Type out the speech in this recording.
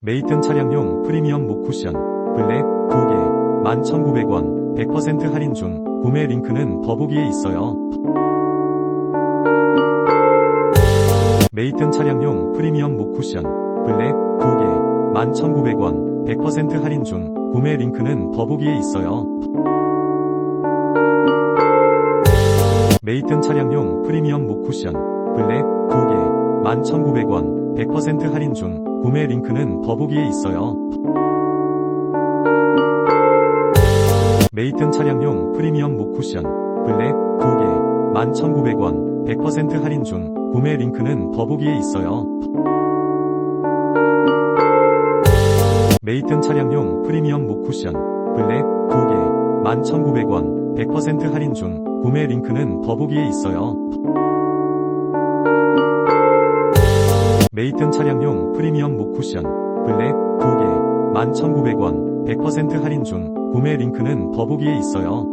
메이튼 차량용 프리미엄 목 쿠션 블랙 2개 11,900원 100% 할인 중 구매 링크는 더보기에 있어요. 메이튼 차량용 프리미엄 목 쿠션 블랙 2개 11,900원 100% 할인 중 구매 링크는 더보기에 있어요. 메이튼 차량용 프리미엄 목 쿠션 블랙 2개 11,900원 100% 할인 중 구매 링크는 더보기에 있어요. 메이튼 차량용 프리미엄 목 쿠션 블랙 2개 11,900원 100% 할인 중 구매 링크는 더보기에 있어요. 메이튼 차량용 프리미엄 목 쿠션 블랙 2개 11,900원 100% 할인 중 구매 링크는 더보기에 있어요. 메이튼 차량용 프리미엄 목 쿠션 블랙 2개 11,900원 100% 할인 중 구매 링크는 더보기에 있어요.